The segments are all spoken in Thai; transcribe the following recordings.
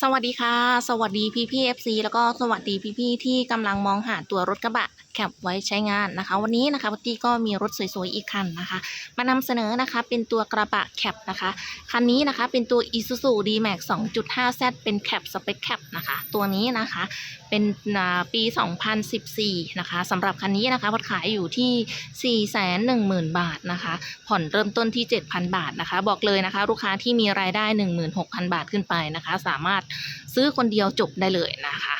สวัสดีค่ะ สวัสดีพี่พี่เอฟซีแล้วก็สวัสดีพี่พี่ที่กำลังมองหาตัวรถกระบะ แคปไว้ใช้งานนะคะ วันนี้นะคะพัตตี้ก็มีรถสวยๆอีกคันนะคะ มานำเสนอนะคะเป็นตัวกระบะแคปนะคะคันนี้นะคะเป็นตัว Isuzu D-Max 2.5Z เป็นแคปสเปคแคปนะคะตัวนี้นะคะเป็นปี 2014นะคะสำหรับคันนี้นะคะพัดขายอยู่ที่ 410,000 บาทนะคะ ผ่อนเริ่มต้นที่ 7,000 บาทนะคะ บอกเลยนะคะ ลูกค้าที่มีรายได้ 16,000 บาทขึ้นไปนะคะ สามารถซื้อคนเดียวจบได้เลยนะคะ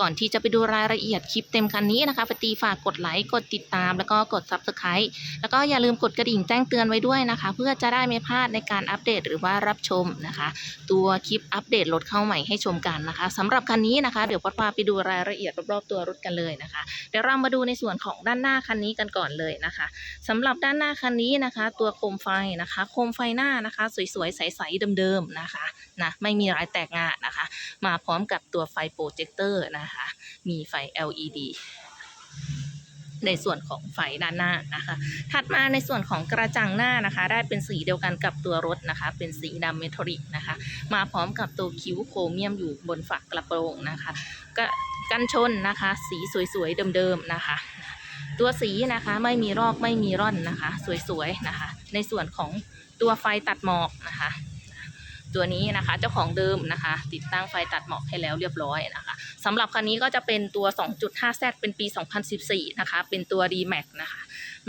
ก่อนที่จะไปดูรายละเอียดคลิปเต็มคันนี้นะคะปตีฝากกดไลค์กดติดตาม แล้วก็กด Subscribe แล้วก็อย่าลืมกดกระดิ่งแจ้งเตือนไว้ด้วยนะคะ เพื่อจะได้ไม่พลาดในการอัปเดตหรือว่ารับชมนะคะ ตัวคลิปอัปเดตรถเข้าใหม่ให้ชมกันนะคะสำหรับคันนี้นะคะ เดี๋ยวปัดพาไปดูรายละเอียดรอบๆตัวรถกันเลยนะคะ เดี๋ยวเรามาดูในส่วนของด้านหน้าคันนี้กันก่อนเลยนะคะสำหรับด้านหน้าคันนี้นะคะ ตัวโคมไฟนะคะ โคมไฟหน้านะคะ สวยๆใสๆเดิมๆนะคะ นะไม่มีรายแตกงานนะคะ มาพร้อมกับตัวไฟโปรเจคเตอร์นะคะ มีไฟ LED ในส่วนของไฟด้านหน้านะคะ ถัดมาในส่วนของกระจังหน้านะคะ ได้เป็นสีเดียวกันกับตัวรถนะคะ เป็นสีดำเมทัลลิกนะคะ มาพร้อมกับตัวคิ้วโครเมียมอยู่บนฝากระโปรงนะคะก็กันชนนะคะ สีสวยๆเดิมๆนะคะ ตัวสีนะคะไม่มีรอกไม่มีร่อนนะคะ สวยๆนะคะ ในส่วนของตัวไฟตัดหมอกนะคะ ตัวนี้นะคะเจ้าของเดิมนะคะ ติดตั้งไฟตัดหมอกให้แล้วเรียบร้อยนะคะสำหรับคันนี้ก็จะเป็นตัว 2.5Z เป็นปี 2014 นะคะ เป็นตัว D-Max นะคะ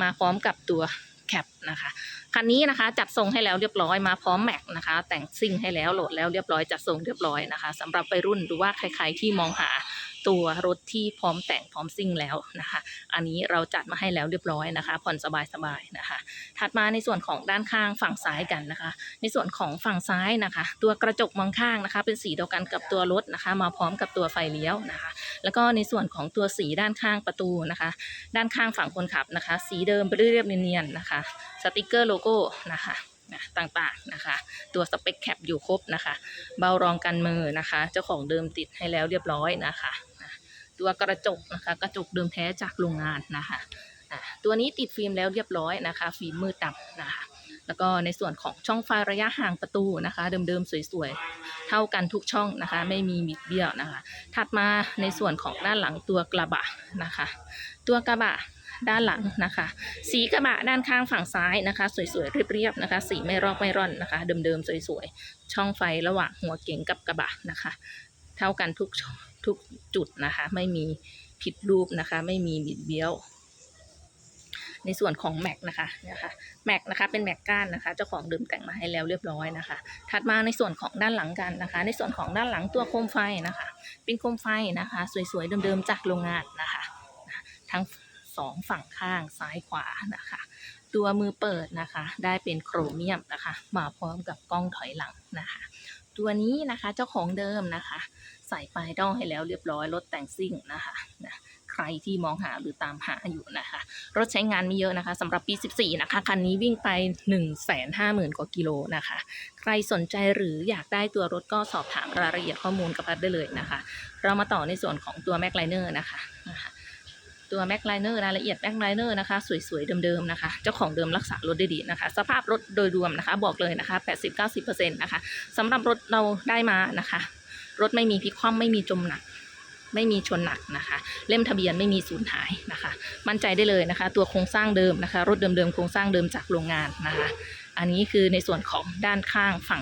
มาพร้อมกับตัวแคปนะคะคันนี้นะคะจัดทรงให้แล้วเรียบร้อยมาพร้อมแม็กนะคะ แต่งซิ่งให้แล้วโหลดแล้วเรียบร้อยจัดทรงเรียบร้อยนะคะสำหรับไปรุ่นหรือว่าใครๆที่มองหา ตัวรถที่พร้อมแต่งพร้อมซิ่งแล้วนะคะ อันนี้เราจัดมาให้แล้วเรียบร้อยนะคะ ผ่อนสบายๆนะคะ ถัดมาในส่วนของด้านข้างฝั่งซ้ายกันนะคะ ในส่วนของฝั่งซ้ายนะคะ ตัวกระจกมองข้างนะคะ เป็นสีเดียวกันกับตัวรถนะคะ มาพร้อมกับตัวไฟเลี้ยวนะคะ แล้วก็ในส่วนของตัวสีด้านข้างประตูนะคะ ด้านข้างฝั่งคนขับนะคะ สีเดิมเรียบเนียนๆนะคะ สติกเกอร์โลโก้นะคะนะต่างๆนะคะ ตัวสเปคแคปอยู่ครบนะคะ เบารองกันมือนะคะ เจ้าของเดิมติดให้แล้วเรียบร้อยนะคะ ตัวกระจกนะคะ กระจกเดิมแท้จากโรงงานนะคะตัวนี้ติดฟิล์มแล้วเรียบร้อยนะคะ ฟิล์มมืดดำนะคะแล้วก็ในส่วนของช่องไฟระยะห่างประตูนะคะ เดิมๆสวยๆ เท่ากันทุกช่องนะคะ ไม่มีบิดเบี้ยวนะคะ ถัดมาในส่วนของด้านหลังตัวกระบะนะคะ ตัวกระบะด้านหลังนะคะ สีกระบะด้านข้างฝั่งซ้ายนะคะ สวยๆเรียบๆนะคะ สีไม่รอกไม่ร่อนนะคะ เดิมๆสวยๆช่องไฟระหว่างหัวเก๋งกับกระบะนะคะ เท่ากันทุกทุกจุดนะคะ ไม่มีผิดรูปนะคะ ไม่มีบิดเบี้ยว ในส่วนของแม็กนะคะนะคะแม็กนะคะเป็นแม็กก้านนะคะ เจ้าของเดิมแต่งมาให้แล้วเรียบร้อยนะคะ ถัดมาในส่วนของด้านหลังกันนะคะ ในส่วนของด้านหลังตัวโคมไฟนะคะ เป็นโคมไฟนะคะ สวยๆเดิมๆจากโรงงานนะคะทั้งสองฝั่งข้างซ้ายขวานะคะ ตัวมือเปิดนะคะ ได้เป็นโครเมียมนะคะ มาพร้อมกับกล้องถอยหลังนะคะ ตัวนี้นะคะ เจ้าของเดิมนะคะ ใส่ปลายดองให้แล้วเรียบร้อยรถแต่งซิ่งนะคะนะใครที่มองหาหรือตามหาอยู่นะคะ รถใช้งานไม่เยอะนะคะสำหรับปี 14 นะคะ คันนี้วิ่งไป 1 5 0 0 0 0 กว่ากิโลนะคะ ใครสนใจหรืออยากได้ตัวรถก็สอบถามรายละเอียดข้อมูลกับพัดได้เลยนะคะ เรามาต่อในส่วนของตัวแม็กไลเนอร์นะคะนะคะ ตัวแม็กไลเนอร์รายละเอียดแม็กไลเนอร์นะคะ สวยๆ เดิมๆนะคะ เจ้าของเดิมรักษารถได้ดีนะคะ สภาพรถโดยรวมนะคะ บอกเลยนะคะ 80-90%นะคะสำหรับรถเราได้มานะคะ รถไม่มีพลิกคว่ำไม่มีจมหนักไม่มีชนหนักนะคะ เล่มทะเบียนไม่มีสูญหายนะคะ มั่นใจได้เลยนะคะ ตัวโครงสร้างเดิมนะคะ รถเดิมๆโครงสร้างเดิมจากโรงงานนะคะ อันนี้คือในส่วนของด้านข้างฝั่ง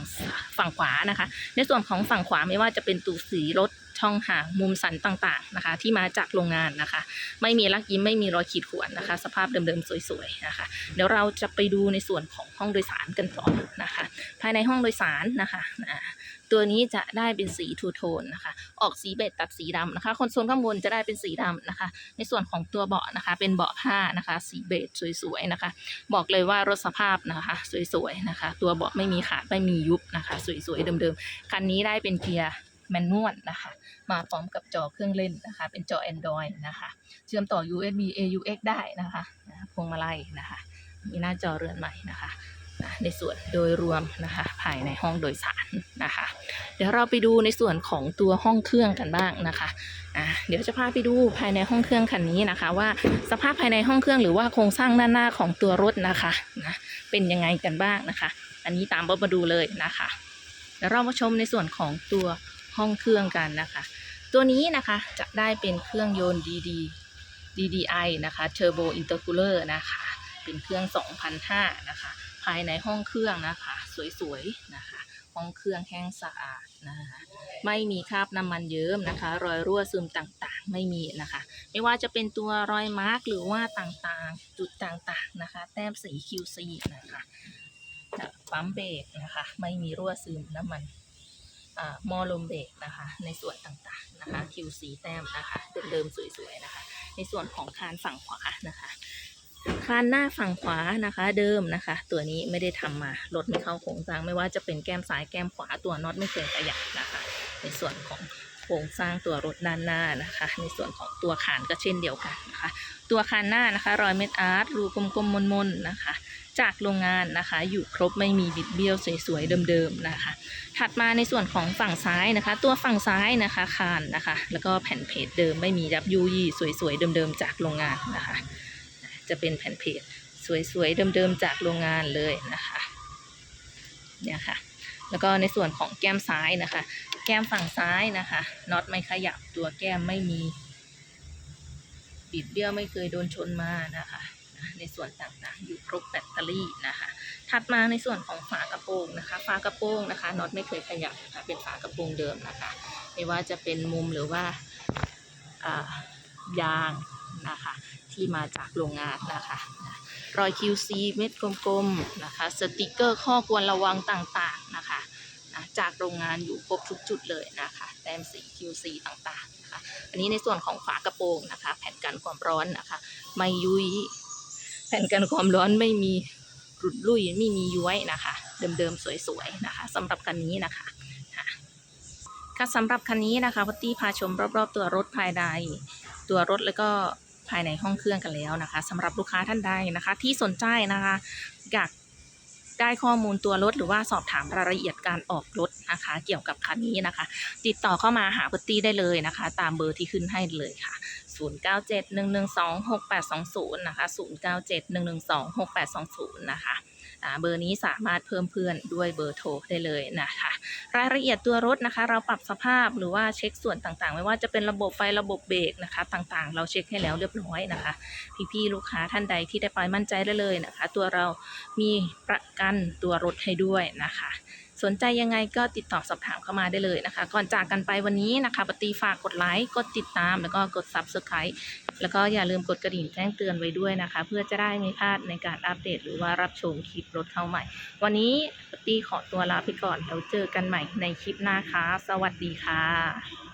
ฝั่งขวานะคะ ในส่วนของฝั่งขวาไม่ว่าจะเป็นตูสีรถ ช่องหางมุมสันต่างๆนะคะ ที่มาจากโรงงานนะคะ ไม่มีลักยิ้มไม่มีรอยขีดข่วนนะคะ สภาพเดิมๆสวยๆนะคะ เดี๋ยวเราจะไปดูในส่วนของห้องโดยสารกันต่อนะคะ ภายในห้องโดยสารนะคะตัวนี้จะได้เป็นสีทูโทนนะคะ ออกสีเบจตัดสีดำนะคะคอนโซลข้างบนจะได้เป็นสีดำนะคะ ในส่วนของตัวเบาะนะคะ เป็นเบาะผ้านะคะ สีเบจสวยๆนะคะ บอกเลยว่ารถสภาพนะคะ สวยๆนะคะ ตัวเบาะไม่มีขาดไม่มียุบนะคะ สวยๆเดิมๆคันนี้ได้เป็นเกียร์ แมนนวลนะคะ มาพร้อมกับจอเครื่องเล่นนะคะ เป็นจอ Android นะคะ เชื่อมต่อ USB AUX ได้นะคะพวงมาลัยนะคะ มีหน้าจอเรือนใหม่นะคะนะในส่วนโดยรวมนะคะภายในห้องโดยสารนะคะ เดี๋ยวเราไปดูในส่วนของตัวห้องเครื่องกันบ้างนะคะอะเดี๋ยวจะพาไปดูภายในห้องเครื่องคันนี้นะคะ ว่าสภาพภายในห้องเครื่องหรือว่าโครงสร้างด้านหน้าของตัวรถนะคะนะเป็นยังไงกันบ้างนะคะ อันนี้ตามบมาดูเลยนะคะเดี๋ยวเรามาชมในส่วนของตัว ห้องเครื่องกันนะคะ ตัวนี้นะคะจะได้เป็นเครื่องยนต์ DD DDI นะคะ Turbo Intercooler นะคะ เป็นเครื่อง 2,005 นะคะ ภายในห้องเครื่องนะคะ สวยๆนะคะ ห้องเครื่องแห้งสะอาดนะคะ ไม่มีคราบน้ำมันเยิ้มนะคะ รอยรั่วซึมต่างๆ ไม่มีนะคะ ไม่ว่าจะเป็นตัวรอยมาร์กหรือว่าต่างๆ จุดต่างๆนะคะ แต้มสี QC นะคะปั๊มเบรกนะคะ ไม่มีรั่วซึมน้ำมัน มอลมเบรกนะคะ ในส่วนต่างๆนะคะ QC แต้มนะคะ เดิมๆสวยๆนะคะ ในส่วนของคานฝั่งขวานะคะคานหน้าฝั่งขวานะคะเดิมนะคะ ตัวนี้ไม่ได้ทำมารถไม่เข้าโครงสร้างไม่ว่าจะเป็นแก้มซ้ายแก้มขวาตัวน็อตไม่เคยขยับนะคะ ในส่วนของ ครงสร้างตัวรถด้านหน้านะคะ ในส่วนของตัวคานก็เช่นเดียวกันนะคะ ตัวคานหน้านะคะรอยเม็ดอาร์ตรูกลมๆมนๆนะคะ จากโรงงานนะคะ อยู่ครบไม่มีบิดเบี้ยวสวยๆเดิมๆนะคะ ถัดมาในส่วนของฝั่งซ้ายนะคะ ตัวฝั่งซ้ายนะคะคานนะคะ แล้วก็แผ่นเพจเดิมไม่มียับยุยี่สวยๆเดิมๆจากโรงงานนะคะ จะเป็นแผ่นเพจสวยๆเดิมๆจากโรงงานเลยนะคะเนี่ยค่ะ แล้วก็ในส่วนของแก้มซ้ายนะคะ แก้มฝั่งซ้ายนะคะน็อตไม่ขยับตัวแก้มไม่มีบิดเบี้ยวไม่เคยโดนชนมานะคะในส่วนต่างๆ อยู่ครบแบตเตอรี่นะคะ ถัดมาในส่วนของฝากระโปรงนะคะ ฝากระโปรงนะคะน็อตไม่เคยขยับนะคะเป็นฝากระโปรงเดิมนะคะ ไม่ว่าจะเป็นมุมหรือว่าอ่ายาง นะคะที่มาจากโรงงานนะคะรอย QC เม็ดกลมๆนะคะสติกเกอร์ข้อควรระวังต่างๆนะคะนะจากโรงงานอยู่ครบทุกจุดเลยนะคะแต้มสี QC ต่างๆนะคะอันนี้ในส่วนของฝากระโปรงนะคะ แผ่นกันความร้อนนะคะ ไม่ยุยแผ่นกันความร้อนไม่มีหลุดลุ่ยไม่มีย้วยนะคะ เดิมๆสวยๆนะคะสำหรับคันนี้นะคะค่ะค่ะสำหรับคันนี้นะคะพัตตี้พาชมรอบๆตัวรถภายใน ตัวรถแล้วก็ภายในห้องเครื่องกันแล้วนะคะสำหรับลูกค้าท่านใดนะคะ ที่สนใจนะคะอยากได้ข้อมูลตัวรถหรือว่าสอบถามรายละเอียดการออกรถนะคะ เกี่ยวกับคันนี้นะคะ ติดต่อเข้ามาหาพตตี้ได้เลยนะคะ ตามเบอร์ที่ขึ้นให้เลยค่ะ 0971126820 นะคะ 0971126820 นะคะ เบอร์นี้สามารถเพิ่มเพื่อนด้วยเบอร์โทรได้เลยนะคะรายละเอียดตัวรถนะคะ เราปรับสภาพหรือว่าเช็คส่วนต่างๆ ไม่ว่าจะเป็นระบบไฟระบบเบรกนะคะ ต่างๆ เราเช็คให้แล้วเรียบร้อยนะคะ พี่ๆลูกค้าท่านใดที่ได้ไปมั่นใจได้เลยนะคะ ตัวเรามีประกันตัวรถให้ด้วยนะคะ สนใจยังไงก็ติดต่อสอบถามเข้ามาได้เลยนะคะ ก่อนจากกันไปวันนี้นะคะปฏิฝากกดไลค์กดติดตาม แล้วก็กด s u b สไครต์แล้วก็อย่าลืมกดกระดิ่งแจ้งเตือนไว้ด้วยนะคะ เพื่อจะได้ไม่พลาดในการอัปเดต หรือว่ารับชมคลิปรถเข้าใหม่ วันนี้ปฏิขอตัวลาไปก่อนแล้วเจอกันใหม่ในคลิปหน้าค่ะสวัสดีค่ะ